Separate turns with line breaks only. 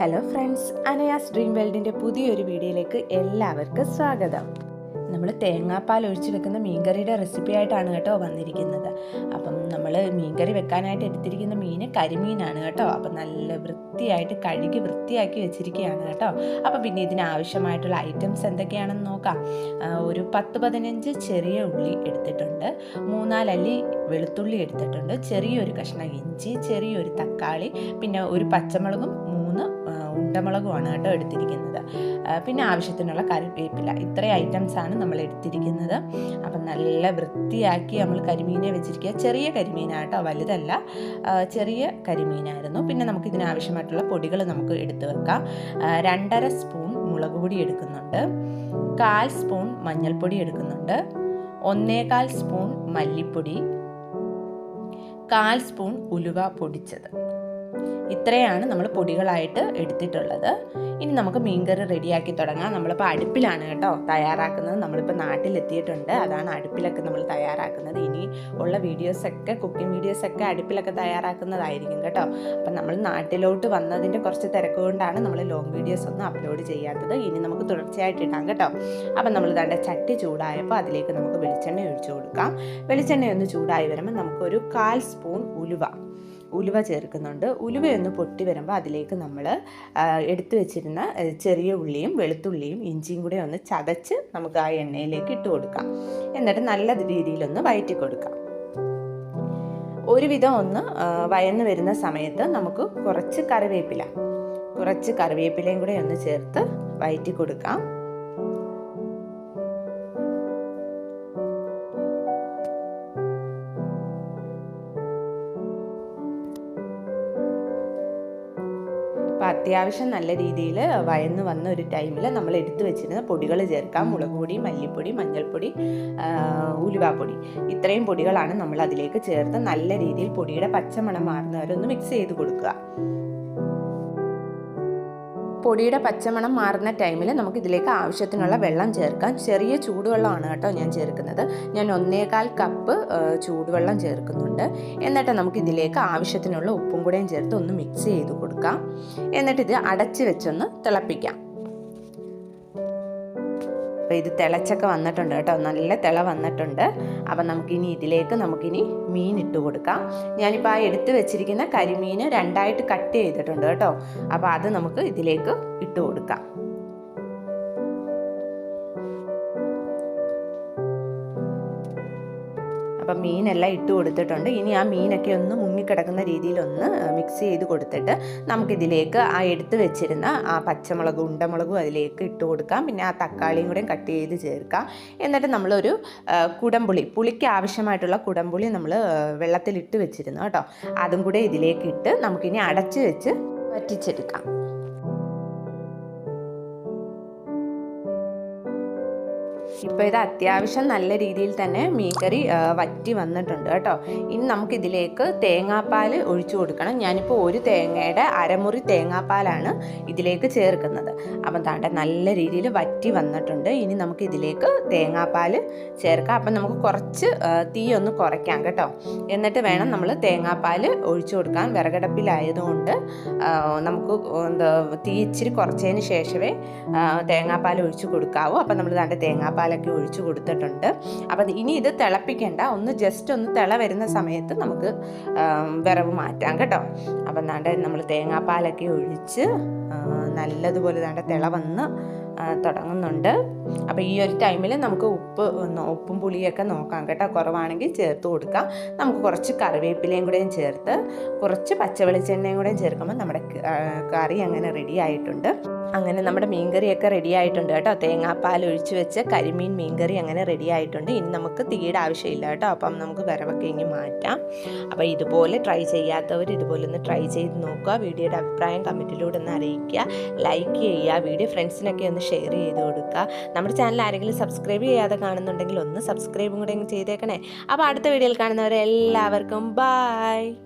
Hello friends Anaya's dream വേൾഡിന്റെ പുതിയൊരു വീഡിയോയിലേക്ക് എല്ലാവർക്കും സ്വാഗതം. നമ്മൾ തേങ്ങാപ്പാൽ ഒഴിച്ച് വെക്കുന്ന മീൻകറിയുടെ റെസിപ്പി ആയിട്ടാണ് കേട്ടോ വന്നിരിക്കുന്നത്. അപ്പം നമ്മൾ മീൻകറി വെക്കാനായിട്ട് എടുത്തിരിക്കുന്ന മീൻ കരിമീനാണ് കേട്ടോ. അപ്പം നല്ല വൃത്തിയായിട്ട് കഴുകി വൃത്തിയാക്കി വെച്ചിരിക്കുകയാണ് കേട്ടോ. അപ്പം പിന്നെ ഇതിന് ആവശ്യമായിട്ടുള്ള ഐറ്റംസ് എന്തൊക്കെയാണെന്ന് നോക്കാം. ഒരു പത്ത് പതിനഞ്ച് ചെറിയ ഉള്ളി എടുത്തിട്ടുണ്ട്. മൂന്നാലല്ലി വെളുത്തുള്ളി എടുത്തിട്ടുണ്ട്. ചെറിയൊരു കഷ്ണം ഇഞ്ചി ചെറിയൊരു തക്കാളി പിന്നെ ഒരു പച്ചമുളകും ഉണ്ടമുളകുമാണ് കേട്ടോ എടുത്തിരിക്കുന്നത്. പിന്നെ ആവശ്യത്തിനുള്ള കറിവേപ്പില. ഇത്രയും ഐറ്റംസാണ് നമ്മൾ എടുത്തിരിക്കുന്നത്. അപ്പം നല്ല വൃത്തിയാക്കി നമ്മൾ കരിമീനെ വെച്ചിരിക്കുക. ചെറിയ കരിമീനാട്ടോ വലുതല്ല. ചെറിയ കരിമീനായിരുന്നു. പിന്നെ നമുക്ക് ഇതിനാവശ്യമായിട്ടുള്ള പൊടികൾ നമുക്ക് എടുത്തു വെക്കാം. രണ്ടര സ്പൂൺ മുളക് പൊടി എടുക്കുന്നുണ്ട്. കാൽ സ്പൂൺ മഞ്ഞൾപ്പൊടി എടുക്കുന്നുണ്ട്. ഒന്നേകാൽ സ്പൂൺ മല്ലിപ്പൊടി. കാൽ സ്പൂൺ ഉലുവ പൊടിച്ചത്. ഇത്രയാണ് നമ്മൾ പൊടികളായിട്ട് എടുത്തിട്ടുള്ളത്. ഇനി നമുക്ക് മീൻകറി റെഡിയാക്കി തുടങ്ങാം. നമ്മളിപ്പോൾ അടുപ്പിലാണ് കേട്ടോ തയ്യാറാക്കുന്നത്. നമ്മളിപ്പോൾ നാട്ടിലെത്തിയിട്ടുണ്ട്. അതാണ് അടുപ്പിലൊക്കെ നമ്മൾ തയ്യാറാക്കുന്നത്. ഇനി ഉള്ള വീഡിയോസൊക്കെ കുക്കിംഗ് വീഡിയോസൊക്കെ അടുപ്പിലൊക്കെ തയ്യാറാക്കുന്നതായിരിക്കും കേട്ടോ. അപ്പം നമ്മൾ നാട്ടിലോട്ട് വന്നതിന്റെ കുറച്ച് തിരക്ക് കൊണ്ടാണ് നമ്മൾ ലോങ് വീഡിയോസ് ഒന്നും അപ്ലോഡ് ചെയ്യാത്തത്. ഇനി നമുക്ക് തുടർച്ചയായിട്ട് ഇടാം കേട്ടോ. അപ്പം നമ്മൾ ഇതാണ്ട് ചട്ടി ചൂടായപ്പോൾ അതിലേക്ക് നമുക്ക് വെളിച്ചെണ്ണ ഒഴിച്ചു കൊടുക്കാം. വെളിച്ചെണ്ണ ഒന്ന് ചൂടായി വരുമ്പോൾ നമുക്കൊരു കാൽ സ്പൂൺ ഉലുവ. ഉലുവ ചേർക്കുന്നുണ്ട്. ഉലുവയൊന്ന് പൊട്ടി വരുമ്പോൾ അതിലേക്ക് നമ്മൾ എടുത്തു വെച്ചിരുന്ന ചെറിയ ഉള്ളിയും വെളുത്തുള്ളിയും ഇഞ്ചിയും കൂടെ ഒന്ന് ചതച്ച് നമുക്ക് ആ എണ്ണയിലേക്ക് ഇട്ട് കൊടുക്കാം. എന്നിട്ട് നല്ല രീതിയിലൊന്ന് വയറ്റി കൊടുക്കാം. ഒരുവിധം ഒന്ന് വയന്ന് വരുന്ന സമയത്ത് നമുക്ക് കുറച്ച് കറിവേപ്പില കുറച്ച് കറിവേപ്പിലയും കൂടെ ഒന്ന് ചേർത്ത് വയറ്റി കൊടുക്കാം. അത്യാവശ്യം നല്ല രീതിയിൽ വയന്ന് വന്ന ഒരു ടൈമിൽ നമ്മൾ എടുത്തു വെച്ചിരുന്ന പൊടികൾ ചേർക്കാം. മുളക് പൊടി മല്ലിപ്പൊടി മഞ്ഞൾപ്പൊടി ഉലുവാപ്പൊടി. ഇത്രയും പൊടികളാണ് നമ്മൾ അതിലേക്ക് ചേർത്ത് നല്ല രീതിയിൽ പൊടിയുടെ പച്ചമണം മാറുന്നവരൊന്ന് മിക്സ് ചെയ്ത് കൊടുക്കുക. പൊടിയുടെ പച്ചമണം മാറുന്ന ടൈമിൽ നമുക്ക് ഇതിലേക്ക് ആവശ്യത്തിനുള്ള വെള്ളം ചേർക്കാം. ചെറിയ ചൂടുവെള്ളമാണ് കേട്ടോ ഞാൻ ചേർക്കുന്നത്. ഞാൻ ഒന്നേകാൽ കപ്പ് ചൂടുവെള്ളം ചേർക്കുന്നുണ്ട്. എന്നിട്ട് നമുക്ക് ഇതിലേക്ക് ആവശ്യത്തിനുള്ള ഉപ്പും കൂടെയും ചേർത്ത് ഒന്ന് മിക്സ് ചെയ്ത് കൊടുക്കാം. എന്നിട്ട് ഇത് അടച്ച് വെച്ചൊന്ന് തിളപ്പിക്കാം. അപ്പോൾ ഇത് തിളച്ചൊക്കെ വന്നിട്ടുണ്ട് കേട്ടോ. നല്ല തിള വന്നിട്ടുണ്ട്. അപ്പം നമുക്കിനി ഇതിലേക്ക് നമുക്കിനി മീൻ ഇട്ട് കൊടുക്കാം. ഞാനിപ്പോൾ ആ എടുത്ത് വെച്ചിരിക്കുന്ന കരിമീൻ രണ്ടായിട്ട് കട്ട് ചെയ്തിട്ടുണ്ട് കേട്ടോ. അപ്പോൾ അത് നമുക്ക് ഇതിലേക്ക് ഇട്ട് കൊടുക്കാം. അപ്പം മീനെല്ലാം ഇട്ട് കൊടുത്തിട്ടുണ്ട്. ഇനി ആ മീനൊക്കെ ഒന്ന് മുങ്ങിക്കിടക്കുന്ന രീതിയിലൊന്ന് മിക്സ് ചെയ്ത് കൊടുത്തിട്ട് നമുക്കിതിലേക്ക് ആ എടുത്ത് വെച്ചിരുന്ന ആ പച്ചമുളകും ഉണ്ടമുളകും അതിലേക്ക് ഇട്ട് കൊടുക്കാം. പിന്നെ ആ തക്കാളിയും കൂടെ കട്ട് ചെയ്ത് ചേർക്കാം. എന്നിട്ട് നമ്മളൊരു കുടംപുളി പുളിക്ക് ആവശ്യമായിട്ടുള്ള കുടംപുളി നമ്മൾ വെള്ളത്തിലിട്ട് വെച്ചിരുന്നു കേട്ടോ. അതും കൂടെ ഇതിലേക്ക് ഇട്ട് നമുക്കിനി അടച്ച് വെച്ച് വറ്റിച്ചെടുക്കാം. ഇപ്പോൾ ഇത് അത്യാവശ്യം നല്ല രീതിയിൽ തന്നെ മീൻകറി വറ്റി വന്നിട്ടുണ്ട് കേട്ടോ. ഇനി നമുക്കിതിലേക്ക് തേങ്ങാപ്പാൽ ഒഴിച്ചു കൊടുക്കണം. ഞാനിപ്പോൾ ഒരു തേങ്ങയുടെ അരമുറി തേങ്ങാപ്പാലാണ് ഇതിലേക്ക് ചേർക്കുന്നത്. അപ്പം താണ്ട നല്ല രീതിയിൽ വറ്റി വന്നിട്ടുണ്ട്. ഇനി നമുക്ക് ഇതിലേക്ക് തേങ്ങാപ്പാൽ ചേർക്കാം. അപ്പം നമുക്ക് കുറച്ച് തീ ഒന്ന് കുറയ്ക്കാം കേട്ടോ. എന്നിട്ട് വേണം നമ്മൾ തേങ്ങാപ്പാൽ ഒഴിച്ചു കൊടുക്കാൻ. വിറകടപ്പിലായതുകൊണ്ട് നമുക്ക് എന്താ തീ ഇച്ചിരി കുറച്ചതിന് ശേഷമേ തേങ്ങാപ്പാൽ ഒഴിച്ചു കൊടുക്കാവൂ. അപ്പം നമ്മൾ താണ്ട തേങ്ങാപ്പാലൊക്കെ ഒഴിച്ചു കൊടുത്തിട്ടുണ്ട്. അപ്പം ഇനി ഇത് തിളപ്പിക്കേണ്ട. ഒന്ന് ജസ്റ്റ് ഒന്ന് തിള വരുന്ന സമയത്ത് നമുക്ക് വിറവ് മാറ്റാം കേട്ടോ. അപ്പം നാണ്ട് നമ്മൾ തേങ്ങാപ്പാലൊക്കെ ഒഴിച്ച് നല്ലതുപോലെ ദാണ്ട് തിള വന്ന് തുടങ്ങുന്നുണ്ട്. അപ്പോൾ ഈ ഒരു ടൈമിൽ നമുക്ക് ഉപ്പ് ഉപ്പും പുളിയൊക്കെ നോക്കാം കേട്ടോ. കുറവാണെങ്കിൽ ചേർത്ത് കൊടുക്കാം. നമുക്ക് കുറച്ച് കറിവേപ്പിലയും കൂടെയും ചേർത്ത് കുറച്ച് പച്ചവെളിച്ചെണ്ണയും കൂടെയും ചേർക്കുമ്പോൾ നമ്മുടെ കറി അങ്ങനെ റെഡി ആയിട്ടുണ്ട്. അങ്ങനെ നമ്മുടെ മീൻകറിയൊക്കെ റെഡി ആയിട്ടുണ്ട് കേട്ടോ. തേങ്ങാപ്പാൽ ഒഴിച്ച് വെച്ച് കരിമീൻ മീൻകറി അങ്ങനെ റെഡി ആയിട്ടുണ്ട്. ഇനി നമുക്ക് തീയുടെ ആവശ്യമില്ല കേട്ടോ. അപ്പം നമുക്ക് വിറവൊക്കെ ഇനി മാറ്റാം. അപ്പോൾ ഇതുപോലെ ട്രൈ ചെയ്യാത്തവർ ഇതുപോലെ ഒന്ന് ട്രൈ ചെയ്ത് നോക്കുക. വീഡിയോയുടെ അഭിപ്രായം കമന്റിലൂടെ ഒന്ന് അറിയിക്കുക. ലൈക്ക് ചെയ്യുക. വീഡിയോ ഫ്രണ്ട്സിനൊക്കെ ഒന്ന് ഷെയർ ചെയ്ത് കൊടുക്കുക. നമ്മുടെ ചാനൽ ആരെങ്കിലും സബ്സ്ക്രൈബ് ചെയ്യാതെ കാണുന്നുണ്ടെങ്കിൽ ഒന്ന് സബ്സ്ക്രൈബും കൂടെ ചെയ്തേക്കണേ. അപ്പോൾ അടുത്ത വീഡിയോയിൽ കാണുന്നവരെ എല്ലാവർക്കും ബായ്